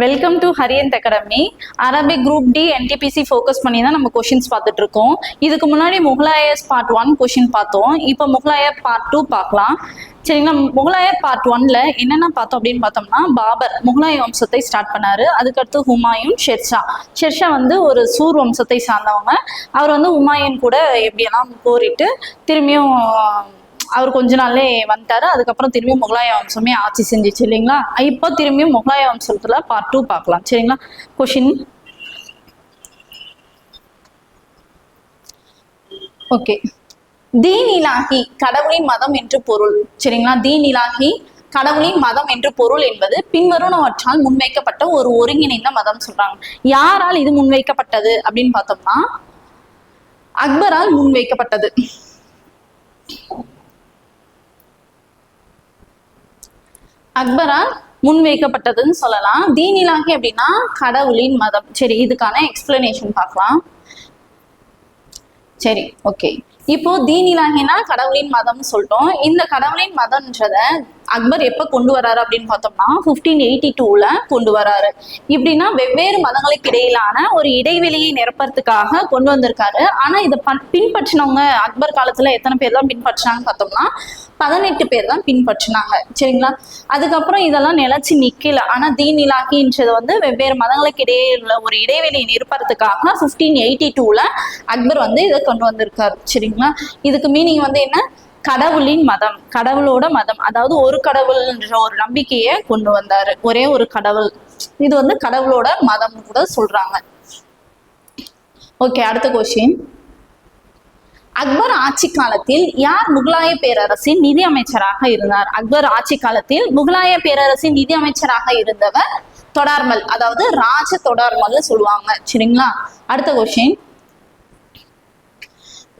Welcome to Hariyanth academy Arabic group D NTPC focus பண்ணி தான் நம்ம கொஷின்ஸ் பார்த்துட்டு இருக்கோம் இதுக்கு முன்னாடி முகலாயர்ஸ் பார்ட் ஒன் கொஷின் பார்த்தோம். இப்போ முகலாயர் பார்ட் டூ பார்க்கலாம். சரிங்களா? முகலாயர் பார்ட் ஒன்ல என்னென்ன பார்த்தோம் அப்படின்னு பார்த்தோம்னா பாபர் முகலாய வம்சத்தை ஸ்டார்ட் பண்ணாரு. அதுக்கடுத்து ஹுமாயூன் ஷெர்ஷா ஷெர்ஷா வந்து ஒரு சூர் வம்சத்தை சார்ந்தவங்க. அவர் வந்து ஹுமாயூன் கூட எப்படியெல்லாம் போரிட்டு திரும்பியும் அவர் கொஞ்ச நாள்லே வந்துட்டாரு அதுக்கப்புறம் திரும்பி முகலாய வம்சமே ஆட்சி செஞ்சுச்சு இல்லைங்களா? இப்போ திரும்பியும் முகலாய வம்சத்துல பார்ட் டூ பார்க்கலாம். சரிங்களா? கொஷின் ஓகே தீன் இலாகி கடவுளின் மதம் என்று பொருள். சரிங்களா? தீன் இலாகி கடவுளின் மதம் என்று பொருள் என்பது பின்வருணவற்றால் முன்வைக்கப்பட்ட ஒரு ஒருங்கிணைந்த மதம் சொல்றாங்க. யாரால் இது முன்வைக்கப்பட்டது அப்படின்னு பார்த்தோம்னா அக்பரால் முன்வைக்கப்பட்டது. அக்பரால் முன்வைக்கப்பட்டதுன்னு சொல்லலாம். தீனிலாகி அப்படின்னா கடவுளின் மதம். சரி இதுக்கான எக்ஸ்பிளனேஷன் பார்க்கலாம். சரி ஓகே இப்போ தீனிலாகினா கடவுளின் மதம்னு சொல்லிட்டோம். இந்த கடவுளின் மதம்ன்றத அக்பர் எப்ப கொண்டு வராரு அப்படின்னு பார்த்தோம்னா பிப்டீன் எயிட்டி டூல கொண்டு வராரு. இப்படின்னா வெவ்வேறு மதங்களுக்கு இடையிலான ஒரு இடைவெளியை நிரப்பறதுக்காக கொண்டு வந்திருக்காரு. ஆனா இதை பின்பற்றினவங்க அக்பர் காலத்துல எத்தனை பேர் தான் பின்பற்றினாங்கன்னு பார்த்தோம்னா பதினெட்டு பேர் தான் பின்பற்றினாங்க. சரிங்களா? அதுக்கப்புறம் இதெல்லாம் நிலச்சி நிக்கல. ஆனா தீன் இலாக்கின்றது வந்து வெவ்வேறு மதங்களுக்கு இடையே உள்ள ஒரு இடைவெளியை நிரப்பறதுக்காக பிப்டீன் எயிட்டி டூல அக்பர் வந்து இதை கொண்டு வந்திருக்காரு. சரிங்களா? இதுக்கு மீனிங் வந்து என்ன? கடவுளின் மதம் கடவுளோட மதம். அதாவது ஒரு கடவுள்ன்ற ஒரு நம்பிக்கையை கொண்டு வந்தாரு. ஒரே ஒரு கடவுள். இது வந்து கடவுளோட மதம் கூட சொல்றாங்க. ஓகே அடுத்த கொஸ்டின் அக்பர் ஆட்சி காலத்தில் யார் முகலாய பேரரசின் நிதி அமைச்சராக இருந்தார்? அக்பர் ஆட்சி காலத்தில் முகலாய பேரரசின் நிதி அமைச்சராக இருந்தவர் தொடார்மல் அதாவது ராஜ தொடார்மல் சொல்லுவாங்க. சரிங்களா? அடுத்த கொஸ்டின்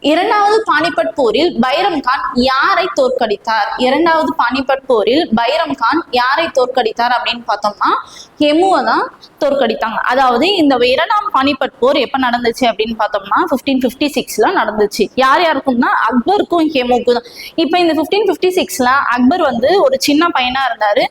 இரண்டாவது பானிபட் போரில் பைரம் கான் யாரை தோற்கடித்தார்? இரண்டாவது பானிபட் போரில் பைரம் கான் யாரை தோற்கடித்தார் அப்படின்னு பார்த்தோம்னா ஹெமுவை தான் தோற்கடித்தாங்க. அதாவது இந்த இரண்டாம் பானிபட் போர் எப்ப நடந்துச்சு அப்படின்னு பார்த்தோம்னா பிப்டீன் பிப்டி சிக்ஸ்ல நடந்துச்சு. யார் யாருக்கும்னா அக்பருக்கும் ஹெமுக்கும் தான். இப்போ இந்த பிப்டீன் பிப்டி சிக்ஸ்ல அக்பர் வந்து ஒரு சின்ன பையனா இருந்தாரு.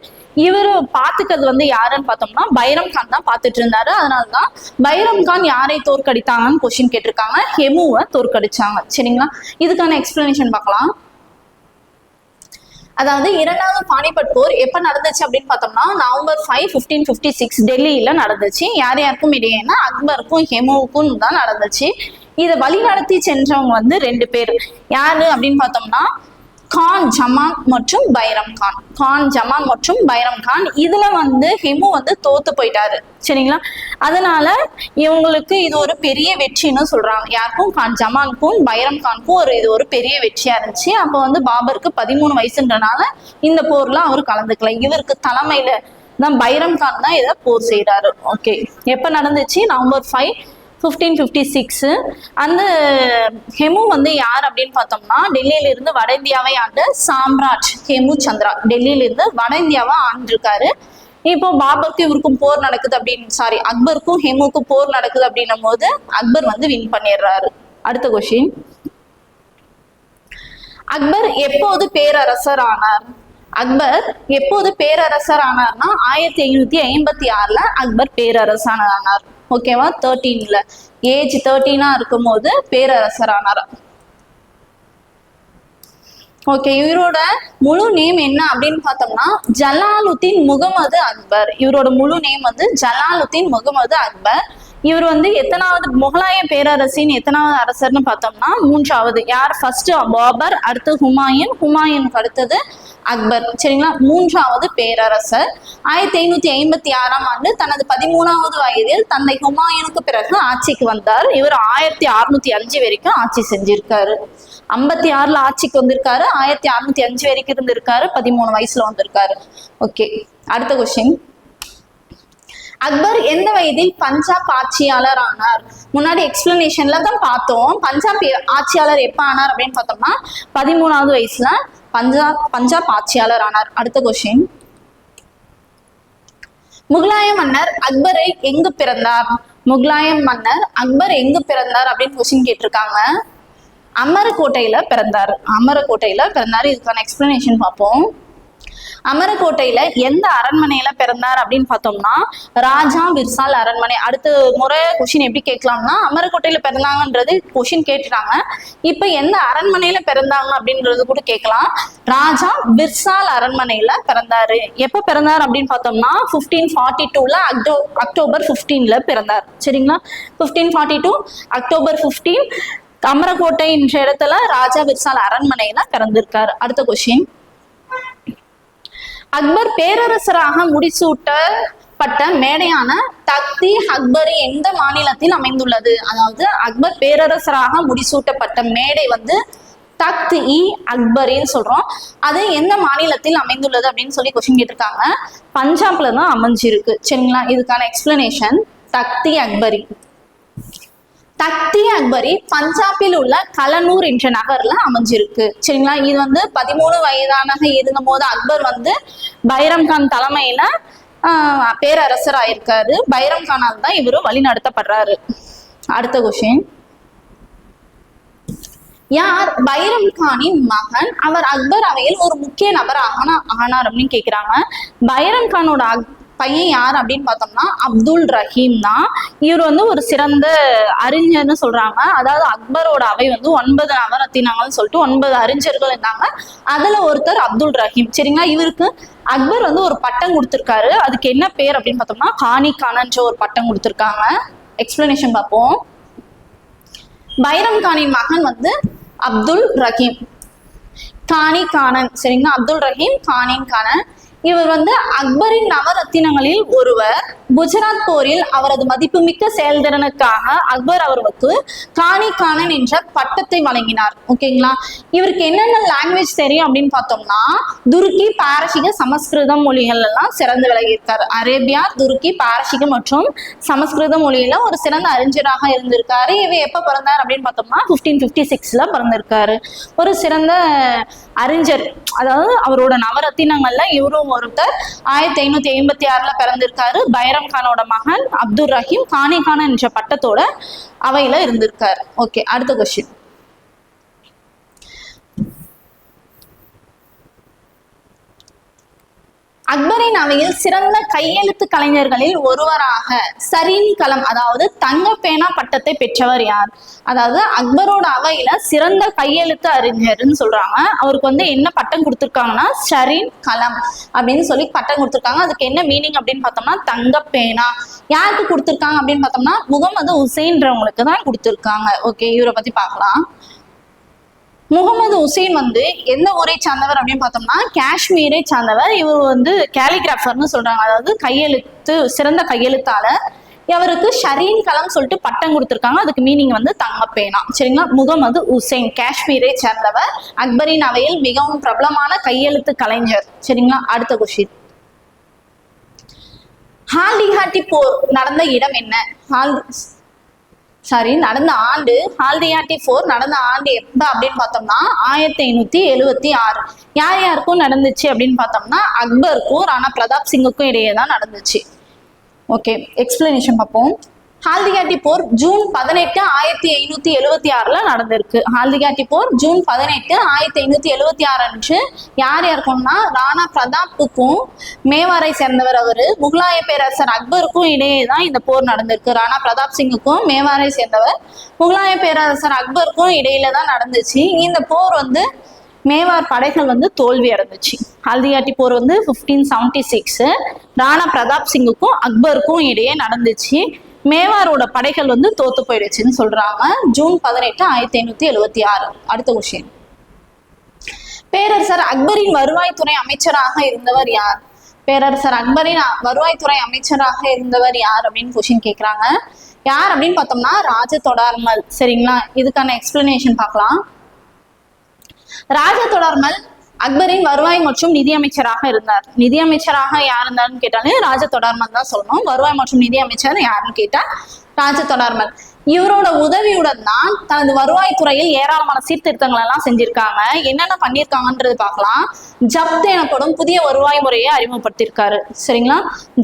இவர் பாத்துக்கிறது வந்து யாருன்னு பார்த்தோம்னா பைரம் கான் தான் பார்த்துட்டு இருந்தாரு. அதனாலதான் பைரம் கான் யாரை தோற்கடித்தாங்கன்னு கொஸ்டின் கேட்டிருக்காங்க. ஹெமுவை தோற்கடிச்சாங்க. சரிங்களா? இதுக்கான எக்ஸ்பிளனேஷன் பார்க்கலாம். அதாவது இரண்டாவது பானிபட் போர் எப்ப நடந்துச்சு அப்படின்னு பார்த்தோம்னா November five fifteen fifty six டெல்லியில நடந்துச்சு. யார் யாருக்கும் இடையேனா அக்பருக்கும் ஹெமுவுக்கும் தான் நடந்துச்சு. இதை வழிநடத்தி சென்றவங்க வந்து ரெண்டு பேர். யாரு அப்படின்னு பார்த்தோம்னா கான் ஜமான் மற்றும் பைரம் கான். கான் ஜமான் மற்றும் பைரம் கான். இதுல வந்து ஹிமு வந்து தோத்து போயிட்டாரு. சரிங்களா? அதனால இவங்களுக்கு இது ஒரு பெரிய வெற்றின்னு சொல்றாங்க. யாருக்கும் கான் ஜமானுக்கும் பைரம் கான்க்கும் ஒரு இது ஒரு பெரிய வெற்றியா இருந்துச்சு. அப்போ வந்து பாபருக்கு பதிமூணு வயசுன்றனால இந்த போர்ல அவர் கலந்துக்கல. இவருக்கு தலைமையில தான் பைரம் கான் தான் இதை போர் செய்யறாரு ஓகே எப்ப நடந்துச்சு? November five fifteen fifty six அந்த ஹெமு வந்து யார் அப்படின்னு பார்த்தோம்னா டெல்லியிலிருந்து வட இந்தியாவை ஆண்ட சாம்ராஜ் ஹெமு சந்திரா. டெல்லியிலிருந்து வட இந்தியாவை ஆண்டிருக்காரு. இப்போ பாபருக்கு இவருக்கும் போர் நடக்குது அப்படின்னு சாரி அக்பருக்கும் ஹெமுக்கும் போர் நடக்குது அப்படின்னும் போது அக்பர் வந்து வின் பண்ணிடுறாரு. அடுத்த கொஷின் அக்பர் எப்போது பேரரசர் ஆனார்? அக்பர் எப்போது பேரரசர் ஆனார்னா ஆயிரத்தி ஐநூத்தி ஐம்பத்தி ஆறுல அக்பர் பேரரசர் ஆனார் ஓகேவா? தேர்ட்டீன்ல ஏஜ் தேர்ட்டீனா இருக்கும் போது பேரரசர் ஆனார் ஓகே இவரோட முழு நேம் என்ன அப்படின்னு பார்த்தோம்னா ஜலாலுத்தீன் முகமது அக்பர். இவரோட முழு நேம் வந்து ஜலாலுத்தீன் முகமது அக்பர். இவர் வந்து எத்தனாவது முகலாய பேரரசின் எத்தனாவது அரசர்னு பார்த்தோம்னா மூன்றாவது. யார்? ஃபர்ஸ்ட் பாபர் அடுத்து ஹுமாயூன். ஹுமாயூனுக்கு அடுத்தது அக்பர். சரிங்களா? மூன்றாவது பேரரசர். ஆயிரத்தி ஐநூத்தி ஐம்பத்தி ஆறாம் ஆண்டு தனது பதிமூணாவது வயதில் தந்தை ஹுமாயூனுக்கு பிறகு ஆட்சிக்கு வந்தார். இவர் ஆயிரத்தி அறுநூத்தி அஞ்சு வரைக்கும் ஆட்சி செஞ்சிருக்காரு. ஐம்பத்தி ஆறுல ஆட்சிக்கு வந்திருக்காரு. ஆயிரத்தி அறுநூத்தி அஞ்சு வரைக்கும் இருந்திருக்காரு. பதிமூணு வயசுல வந்திருக்காரு. ஓகே அடுத்த கொஸ்டின் அக்பர் எந்த வயதில் பஞ்சாப் ஆட்சியாளர் ஆனார் முன்னாடி எக்ஸ்பிளனேஷன்ல தான் பார்த்தோம். பஞ்சாப் ஆட்சியாளர் எப்ப ஆனார் அப்படின்னு பார்த்தோம்னா பதிமூணாவது வயசுல பஞ்சாப் பஞ்சாப் ஆட்சியாளர் ஆனார் அடுத்த கொஸ்டின் முகலாய மன்னர் அக்பரை எங்கு பிறந்தார்? முகலாய மன்னர் அக்பர் எங்கு பிறந்தார் அப்படின்னு கொஸ்டின் கேட்டிருக்காங்க. அமரக்கோட்டையில பிறந்தார். அமரக்கோட்டையில பிறந்தார். இதுக்கான எக்ஸ்பிளனேஷன் பார்ப்போம். அமரக்கோட்டையில எந்த அரண்மனையில பிறந்தார் அப்படின்னு பார்த்தோம்னா ராஜா விர்சால் அரண்மனை. அடுத்த முறை கொஷின் எப்படி கேட்கலாம்னா அமரக்கோட்டையில பிறந்தாங்கன்றது கொஷின் கேட்டுட்டாங்க. இப்ப எந்த அரண்மனையில பிறந்தாங்க அப்படின்றது கூட கேட்கலாம். ராஜா விர்சால் அரண்மனையில பிறந்தாரு. எப்ப பிறந்தார் அப்படின்னு பார்த்தோம்னா பிப்டீன் ஃபார்ட்டி டூல அக்டோ அக்டோபர் பிப்டீன்ல பிறந்தார். சரிங்களா? Fifteen forty two October fifteen Amarkot என்ற இடத்துல ராஜா விர்சால் அரண்மனையில பிறந்திருக்காரு. அடுத்த கொஸ்டின் அக்பர் பேரரசராக முடிசூட்டப்பட்ட மேடையான தக்தி அக்பரி எந்த மாநிலத்தில் அமைந்துள்ளது? அதாவது அக்பர் பேரரசராக முடிசூட்டப்பட்ட மேடை வந்து தக்த் இ அக்பரின்னு சொல்றோம். அது எந்த மாநிலத்தில் அமைந்துள்ளது அப்படின்னு சொல்லி கொஸ்டின் கேட்டிருக்காங்க. பஞ்சாப்ல தான் அமைஞ்சிருக்கு. சரிங்களா? இதுக்கான எக்ஸ்பிளனேஷன் தக்தி அக்பரி தக்தி அக்பரி பஞ்சாபில் உள்ள கலனூர் என்ற நகர்ல அமைஞ்சிருக்கு. சரிங்களா? இது வந்து பதிமூணு வயதானாக இருந்தபோது அக்பர் வந்து பைரம் கான் தலைமையில ஆஹ், பேரரசர் ஆயிருக்காரு பைரம் கானால் தான் இவரு வழி நடத்தப்படுறாரு அடுத்த கொஷின் யார்? பைரம் கானின் மகன். அவர் அக்பர் அவையில் ஒரு முக்கிய நபர் ஆனா ஆனார் அப்படின்னு கேக்குறாங்க. பைரம் கானோட அக்- பையன் யார் அப்படின்னு பார்த்தோம்னா அப்துல் ரஹீம் தான். இவர் வந்து ஒரு சிறந்த அறிஞர்னு சொல்றாங்க. அதாவது அக்பரோட அவை வந்து ஒன்பது நவரத்தினங்கள்னு சொல்லிட்டு ஒன்பது அறிஞர்கள் இருந்தாங்க. அதுல ஒருத்தர் அப்துல் ரஹீம். சரிங்களா? இவருக்கு அக்பர் வந்து ஒரு பட்டம் கொடுத்துருக்காரு. அதுக்கு என்ன பேர் அப்படின்னு பார்த்தோம்னா கானி கானன்ற ஒரு பட்டம் கொடுத்துருக்காங்க. எக்ஸ்பிளனேஷன் பார்ப்போம். பைரம் கானின் மகன் வந்து அப்துல் ரஹீம். காணி கானன் சரிங்களா? அப்துல் ரஹீம் கானின் கானன் இவர் வந்து அக்பரின் நவரத்தினங்களில் ஒருவர். குஜராத் போரில் அவரது மதிப்புமிக்க செயல்திறனுக்காக அக்பர் அவருக்கு காணி காணன் என்ற பட்டத்தை வழங்கினார். ஓகேங்களா இவருக்கு என்னென்ன லாங்குவேஜ் தெரியும் அப்படின்னு பார்த்தோம்னா துருக்கி பாரசீக சமஸ்கிருதம் மொழிகள் எல்லாம் சிறந்து விளங்கியிருக்காரு. அரேபியா துருக்கி பாரசீக மற்றும் சமஸ்கிருத மொழியில ஒரு சிறந்த அறிஞராக இருந்திருக்காரு. இவர் எப்ப பிறந்தார் அப்படின்னு பார்த்தோம்னா பிப்டீன் பிப்டி சிக்ஸ்ல பிறந்திருக்காரு. ஒரு சிறந்த அறிஞர். அதாவது அவரோட நவரத்தினங்கள்ல இவரும் ஒருத்தர். ஆயிரத்தி ஐநூத்தி ஐம்பத்தி ஆறுல பிறந்திருக்காரு. பைரம் கானோட மகன் அப்துல் ரஹீம் கானே கான் என்ற பட்டத்தோட அவையில இருந்திருக்காரு. ஓகே அடுத்த கொஸ்டின் அக்பரின் அவையில் சிறந்த கையெழுத்து கலைஞர்களில் ஒருவராக சரின் கலம் அதாவது தங்க பேனா பட்டத்தை பெற்றவர் யார்? அதாவது அக்பரோட அவையில சிறந்த கையெழுத்து அறிஞர்னு சொல்றாங்க. அவருக்கு வந்து என்ன பட்டம் கொடுத்துருக்காங்கன்னா ஷரீன் கலம் அப்படின்னு சொல்லி பட்டம் கொடுத்துருக்காங்க. அதுக்கு என்ன மீனிங் அப்படின்னு பார்த்தோம்னா தங்க பேனா யாருக்கு கொடுத்துருக்காங்க அப்படின்னு பார்த்தோம்னா முகமது உசைன்றவங்களுக்கு தான் கொடுத்துருக்காங்க. ஓகே இவரை பத்தி பார்க்கலாம். முகமது உசேன் வந்து எந்த ஊரை சார்ந்தவர் அப்படின்னு பார்த்தோம்னா காஷ்மீரை சார்ந்தவர். இவர் வந்து கேலிகிராஃபர்னு சொல்றாங்க. அதாவது கையெழுத்து சிறந்த கையெழுத்தாளர். இவருக்கு ஷரீன் கலம் சொல்லிட்டு பட்டம் கொடுத்துருக்காங்க. அதுக்கு மீனிங் வந்து தங்கப்பேனா. சரிங்களா? முகமது உசேன் காஷ்மீரை சேர்ந்தவர். அக்பரின் அவையில் மிகவும் பிரபலமான கையெழுத்து கலைஞர். சரிங்களா? அடுத்த கொஸ்டின் ஹால்டிஹாட்டி போர் நடந்த இடம் என்ன? ஹால் சாரி நடந்த ஆண்டு ஹால்டியாட்டி ஃபோர் நடந்த ஆண்டு எப்ப அப்படின்னு பார்த்தோம்னா ஆயிரத்தி ஐநூத்தி எழுவத்தி ஆறு. யார் யாருக்கும் நடந்துச்சு அப்படின்னு பார்த்தோம்னா அக்பருக்கும் ராணா பிரதாப் சிங்குக்கும் இடையே தான் நடந்துச்சு. ஓகே எக்ஸ்பிளனேஷன் பார்ப்போம். ஹால்திகாட்டி போர் ஜூன் பதினெட்டு ஆயிரத்தி ஐநூத்தி எழுவத்தி ஆறுல நடந்திருக்கு. ஹால்திகாட்டி போர் ஜூன் பதினெட்டு ஆயிரத்தி ஐநூத்தி எழுவத்தி ஆறு அன்று யார் யாருக்கும்னா ராணா பிரதாப்புக்கும் மேவாரை சேர்ந்தவர் அவரு. முகலாய பேரரசர் அக்பருக்கும் இடையே தான் இந்த போர் நடந்திருக்கு. ராணா பிரதாப் சிங்குக்கும் மேவாரை சேர்ந்தவர். முகலாய பேரரசர் அக்பருக்கும் இடையில தான் நடந்துச்சு. இந்த போர் வந்து மேவார் படைகள் வந்து தோல்வி அடைந்துச்சு ஹல்தியாட்டி போர் வந்து fifteen seventy six Rana Pratap சிங்குக்கும் அக்பருக்கும் இடையே நடந்துச்சு. மேவாரோட படைகள் வந்து தோத்து போயிடுச்சுன்னு சொல்றாங்க. ஜூன் பதினெட்டு ஆயிரத்தி ஐநூத்தி எழுவத்தி ஆறு. அடுத்த விஷயம் பேரரசர் அக்பரின் வருவாய்த்துறை அமைச்சராக இருந்தவர் யார்? பேரரசர் அக்பரின் வருவாய்த்துறை அமைச்சராக இருந்தவர் யார் அப்படின்னு கொஸ்டின் கேக்குறாங்க. யார் அப்படின்னு பார்த்தோம்னா ராஜ தொடர்மல். சரிங்களா? இதுக்கான எக்ஸ்பிளனேஷன் பார்க்கலாம். ராஜ தொடர்மல் அக்பரின் வருவாய் மற்றும் நிதி அமைச்சராக இருந்தார். நிதியமைச்சராக யார் இருந்தாருன்னு கேட்டாலே ராஜ தொடர்மன் தான் சொல்லணும். வருவாய் மற்றும் நிதி அமைச்சர் யாருன்னு கேட்டா ராஜ தொடர்மன் இவரோட உதவியுடன் தான் தனது வருவாய் துறையில் ஏராளமான சீர்திருத்தங்கள் எல்லாம் செஞ்சிருக்காங்க. என்னென்ன பண்ணியிருக்காங்கன்றது பார்க்கலாம். ஜப்த் எனப்படும் புதிய வருவாய் முறையை அறிமுகப்படுத்தியிருக்காரு சரிங்களா?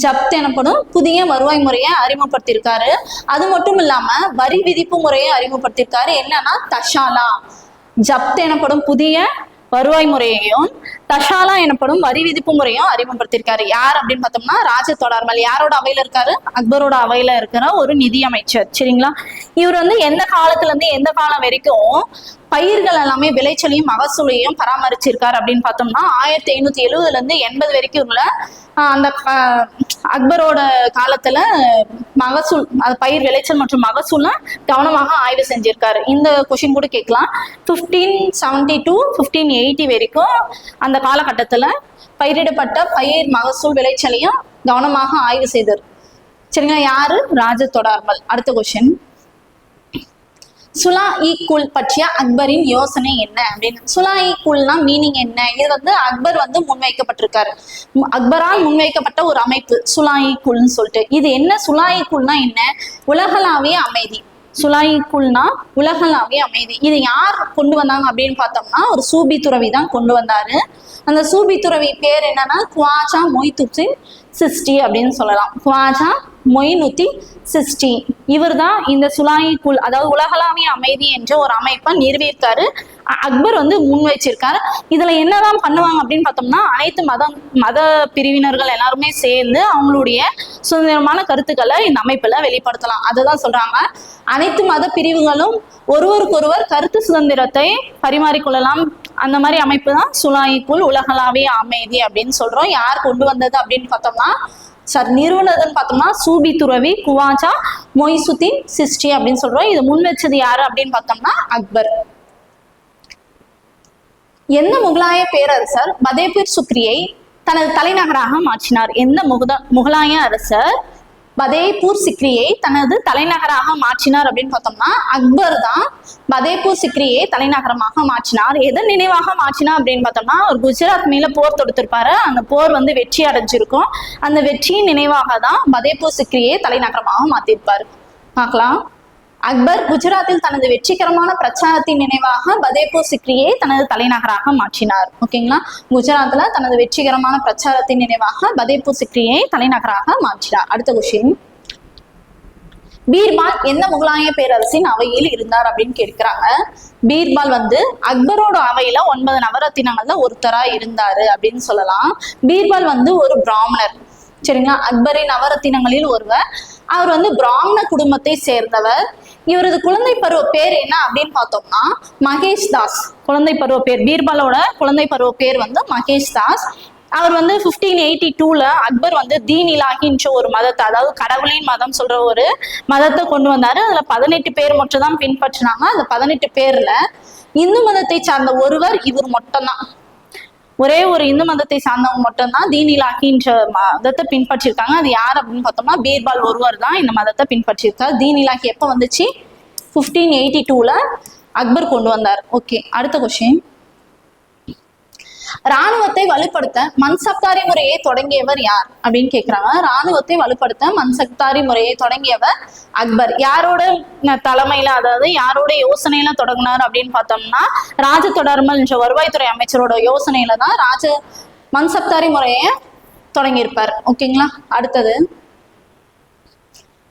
ஜப்த் எனப்படும் புதிய வருவாய் முறையை அறிமுகப்படுத்தியிருக்காரு அது மட்டும் இல்லாம வரி விதிப்பு முறையை அறிமுகப்படுத்தியிருக்காரு என்னன்னா தஷாலா. ஜப்த் எனப்படும் புதிய வருவாய் முறையையும் தஷாலா எனப்படும் வரி விதிப்பு முறையும் அறிமுகப்படுத்தியிருக்காரு. யார் அப்படின்னு பார்த்தோம்னா ராஜ தொடர்மல் யாரோட அவையில இருக்காரு? அக்பரோட அவையில இருக்கிற ஒரு நிதி அமைச்சர். சரிங்களா? இவர் வந்து எந்த காலத்துல இருந்து எந்த காலம் வரைக்கும் பயிர்கள் எல்லாமே விளைச்சலையும் மகசூலையும் பராமரிச்சிருக்காரு அப்படின்னு பார்த்தோம்னா ஆயிரத்தி ஐநூத்தி எழுவதுல இருந்து எண்பது வரைக்கும் உள்ள அந்த அக்பரோட காலத்துல மகசூல் அது பயிர் விளைச்சல் மற்றும் மகசூலை கவனமாக ஆய்வு செஞ்சிருக்காரு. இந்த கொஷின் கூட கேட்கலாம். Fifteen seventy to fifteen eighty வரைக்கும் அந்த காலகட்டத்துல பயிரிடப்பட்ட பயிர் மகசூல் விளைச்சலையும் கவனமாக ஆய்வு செய்தார். சரிங்களா? யாரு? ராஜ தொடர்மல் அடுத்த கொஸ்டின் சுலா இ குல் பற்றிய அக்பரின் யோசனை என்ன அப்படின்னு? சுலா இ குல்னா மீனிங் என்ன? இது வந்து அக்பர் வந்து முன்வைக்கப்பட்டிருக்காரு. அக்பரால் முன்வைக்கப்பட்ட ஒரு அமைப்பு சுலா இ குல்னு சொல்லிட்டு. இது என்ன? சுலா இ குல்னா என்ன? உலகளாவிய அமைதி. சுலாய்க்குள்னா உலகளாவிய அமைதி. இது யார் கொண்டு வந்தாங்க அப்படின்னு பார்த்தோம்னா ஒரு சூபி துறவி தான் கொண்டு வந்தாரு. அந்த சூபி துறவி பேர் என்னன்னா குவாஜா மொய்துப்சி சிஸ்டி அப்படின்னு சொல்லலாம். குவாஜா மொய்னுத்தி சிஸ்டி. இவர் தான் இந்த சுலாயி அதாவது உலகளாவிய அமைதி என்ற ஒரு அமைப்பை நிறுவித்தாரு அக்பர் வந்து முன் வச்சிருக்காரு இதுல என்னதான் பண்ணுவாங்க அப்படின்னு பார்த்தோம்னா அனைத்து மதம் மத பிரிவினர்கள் எல்லாருமே சேர்ந்து அவங்களுடைய சுதந்திரமான கருத்துக்களை இந்த அமைப்புல வெளிப்படுத்தலாம். அதுதான் சொல்றாங்க. அனைத்து மத பிரிவுகளும் ஒருவருக்கொருவர் கருத்து சுதந்திரத்தை பரிமாறிக்கொள்ளலாம். அந்த மாதிரி அமைப்பு தான் சுலாயிக்குள் உலகளாவிய அமைதி அப்படின்னு சொல்றோம். யார் கொண்டு வந்தது அப்படின்னு பார்த்தோம்னா சார் நிறுவனதுன்னு பார்த்தோம்னா சூபி துறவி குவாஜா மொய்சுதீன் சிஸ்டி அப்படின்னு சொல்றோம். இது முன் வச்சது யாரு அப்படின்னு பார்த்தோம்னா அக்பர். எந்த முகலாய பேரரசர் பதேபூர் சுக்ரியை தனது தலைநகராக மாற்றினார்? எந்த முகத முகலாய அரசர் பதேபூர் சிக்ரியை தனது தலைநகராக மாற்றினார் அப்படின்னு பார்த்தோம்னா அக்பர் தான் பதேபூர் சிக்ரியை தலைநகரமாக மாற்றினார். எதன் நினைவாக மாற்றினார் அப்படின்னு பார்த்தோம்னா ஒரு குஜராத் மேல போர் தொடுத்திருப்பாரு. அந்த போர் வந்து வெற்றி அடைஞ்சிருக்கும். அந்த வெற்றியின் நினைவாக தான் பதேபூர் சிக்ரியை தலைநகரமாக மாத்திருப்பாரு. பார்க்கலாம். அக்பர் குஜராத்தில் தனது வெற்றிகரமான பிரச்சாரத்தின் நினைவாக பதேபூர் சிக்ரியை தனது தலைநகராக மாற்றினார். ஓகேங்களா? குஜராத்ல தனது வெற்றிகரமான பிரச்சாரத்தின் நினைவாக பதேபூர் சிக்ரியை தலைநகராக மாற்றினார். அடுத்த கொஸ்டின் பீர்பால் எந்த முகலாய பேரரசின் அவையில் இருந்தார் அப்படின்னு கேட்கிறாங்க. பீர்பால் வந்து அக்பரோட அவையில ஒன்பது நவரத்தினங்கள்ல ஒருத்தரா இருந்தாரு அப்படின்னு சொல்லலாம். பீர்பால் வந்து ஒரு பிராமணர். சரிங்களா அக்பரின் நவரத்தினங்களில் ஒருவர். அவர் வந்து பிராமண குடும்பத்தை சேர்ந்தவர். இவரது குழந்தை பருவ பேர் என்ன அப்படின்னு பார்த்தோம்னா மகேஷ் தாஸ். குழந்தை பருவ பேர் பீர்பாலோட குழந்தை பருவ பேர் வந்து மகேஷ் தாஸ். அவர் வந்து ஃபிஃப்டீன் எயிட்டி டூல அக்பர் வந்து தீன் இலாகின்ற ஒரு மதத்தை அதாவது கடவுளின் மதம் சொல்ற ஒரு மதத்தை கொண்டு வந்தாரு. அதுல பதினெட்டு பேர் மட்டும் தான் பின்பற்றினாங்க. அந்த பதினெட்டு பேர்ல இந்து மதத்தை சார்ந்த ஒருவர் இவர் மட்டும்தான். ஒரே ஒரு இந்து மதத்தை சார்ந்தவங்க மட்டும்தான் தீனிலாக்கின்ற மதத்தை பின்பற்றிருக்காங்க அது யார் அப்படின்னு பார்த்தோம்னா பீர்பால் ஒருவர் தான் இந்த மதத்தை பின்பற்றியிருக்கார். தீனிலாக்கி எப்போ வந்துச்சு? ஃபிஃப்டீன் எயிட்டி டூவில் அக்பர் கொண்டு வந்தார். ஓகே அடுத்த கொஸ்டின் ராணுவத்தை வலுப்படுத்த மன்சப்தாரி முறையை தொடங்கியவர் யார் அப்படின்னு கேக்குறாங்க. ராணுவத்தை வலுப்படுத்த மன்சப்தாரி முறையை தொடங்கியவர் அக்பர். யாரோட தலைமையில அதாவது யாரோட யோசனையில தொடங்கினார் அப்படின்னு பார்த்தோம்னா ராஜ தொடர்மல் என்ற வருவாய்த்துறை அமைச்சரோட யோசனையில தான் ராஜ மன்சப்தாரி முறையை தொடங்கியிருப்பார். ஓகேங்களா? அடுத்தது.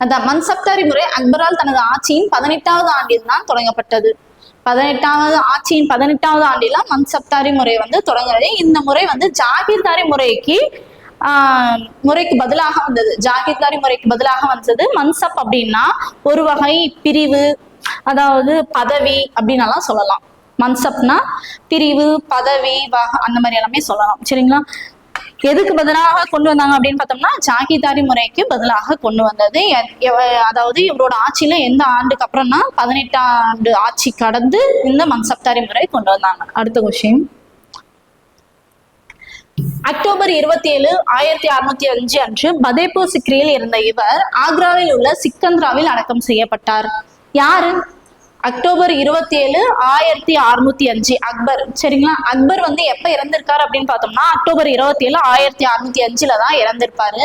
அதான் மன்சப்தாரி முறை அக்பரால் தனது ஆட்சியின் பதினெட்டாவது ஆண்டில் தான் தொடங்கப்பட்டது. பதினெட்டாவது ஆட்சியின் பதினெட்டாவது ஆண்டில மன்சப்தாரி முறை வந்து தொடங்குறது இந்த முறை வந்து ஜாகிர்தாரி முறைக்கு ஆஹ் முறைக்கு பதிலாக வந்தது. ஜாகிர்தாரி முறைக்கு பதிலாக வந்தது. மன்சப் அப்படின்னா ஒரு வகை பிரிவு அதாவது பதவி அப்படின்னலாம் சொல்லலாம். மன்சப்னா பிரிவு பதவி அந்த மாதிரி எல்லாமே சொல்லலாம். சரிங்களா? எதுக்கு பதிலாக கொண்டு வந்தாங்க அப்படின்னு பார்த்தோம்னா ஜாகிதாரி முறைக்கு பதிலாக கொண்டு வந்தது. அதாவது இவரோட ஆட்சியில எந்த ஆண்டுக்கு அப்புறம்னா ஆண்டு ஆட்சி கடந்து இந்த மன்சப்தாரி முறை கொண்டு வந்தாங்க. அடுத்த கொஸ்டின். அக்டோபர் இருபத்தி ஏழு ஆயிரத்தி அறுநூத்தி அஞ்சு அன்று பதேபூர் சிக்ரியில் இருந்த இவர் ஆக்ராவில் உள்ள சிக்கந்திராவில் அடக்கம் செய்யப்பட்டார். யாரு? அக்டோபர் இருபத்தி ஏழு ஆயிரத்தி அறுநூத்தி அஞ்சு. அக்பர். சரிங்களா? அக்பர் வந்து எப்ப இறந்திருக்காரு அப்படின்னு பார்த்தோம்னா அக்டோபர் இருபத்தி ஏழு ஆயிரத்தி அறுநூத்தி அஞ்சுல தான் இறந்திருப்பாரு.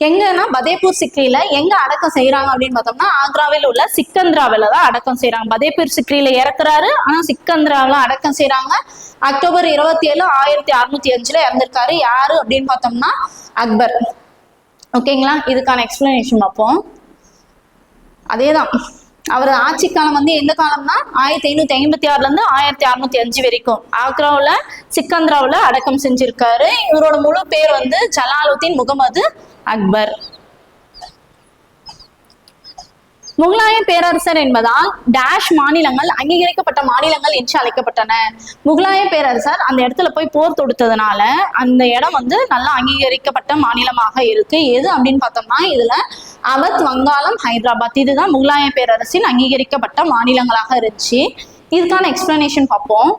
எங்கன்னா பதேப்பூர் சிக்ரியில எங்க அடக்கம் செய்யறாங்க அப்படின்னு பார்த்தோம்னா ஆக்ராவில் உள்ள சிக்கந்திராவில தான் அடக்கம் செய்யறாங்க பதேப்பூர் சிக்ரியில இறக்குறாரு ஆனா சிக்கந்திராவில அடக்கம் செய்யறாங்க அக்டோபர் இருபத்தி ஏழு ஆயிரத்தி அறுநூத்தி அஞ்சுல இறந்திருக்காரு யாரு அப்படின்னு பார்த்தோம்னா அக்பர். ஓகேங்களா? இதுக்கான எக்ஸ்பிளனேஷன் பார்ப்போம். அதேதான். அவர் ஆட்சி காலம் வந்து எந்த காலம்னா? ஆயிரத்தி ஐநூத்தி ஐம்பத்தி ஆறுல இருந்து ஆயிரத்தி அறுநூத்தி அஞ்சு வரைக்கும். ஆக்ராவுல சிக்கந்திராவுல அடக்கம் செஞ்சிருக்காரு. இவரோட முழு பேர் வந்து ஜலாலுத்தீன் முகமது அக்பர். முகலாய பேரரசர் என்பதால் டேஷ் மாநிலங்கள் அங்கீகரிக்கப்பட்ட மாநிலங்கள் என்று அழைக்கப்பட்டன. முகலாய பேரரசர் அந்த இடத்துல போய் போர் தொடுத்ததுனால அந்த இடம் வந்து நல்லா அங்கீகரிக்கப்பட்ட மாநிலமாக இருக்கு. எது அப்படின்னு பார்த்தோம்னா இதுல அவத் வங்காளம் ஹைதராபாத் இதுதான் முகலாய பேரரசின் அங்கீகரிக்கப்பட்ட மாநிலங்களாக இருந்துச்சு. இதுக்கான எக்ஸ்பிளனேஷன் பார்ப்போம்.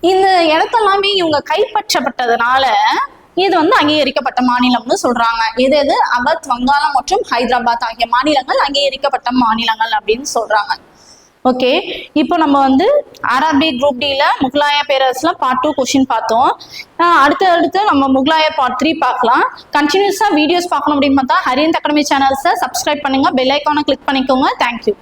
இந்த இடத்தெல்லாமே இவங்க கைப்பற்றப்பட்டதுனால இது வந்து அங்கீகரிக்கப்பட்ட மாநிலம்னு சொல்றாங்க. எது எது? அவத் வங்காளம் மற்றும் ஹைதராபாத் ஆகிய மாநிலங்கள் அங்கீகரிக்கப்பட்ட மாநிலங்கள் அப்படின்னு சொல்றாங்க. ஓகே. இப்போ நம்ம வந்து ஆர்ஆர்பி குரூப் டில முகலாய பேரரசுல பார்ட் டூ கொஷின் பார்த்தோம். அடுத்து அடுத்து நம்ம முகலாய பார்ட் த்ரீ பார்க்கலாம். கண்டினியூஸா வீடியோஸ் பார்க்கணும் அப்படின்னு பார்த்தா ஹரியந்த் அகாடமி சேனல்ஸை சப்ஸ்கிரைப் பண்ணுங்க. பெல் ஐக்கானை கிளிக் பண்ணிக்கோங்க. Thank you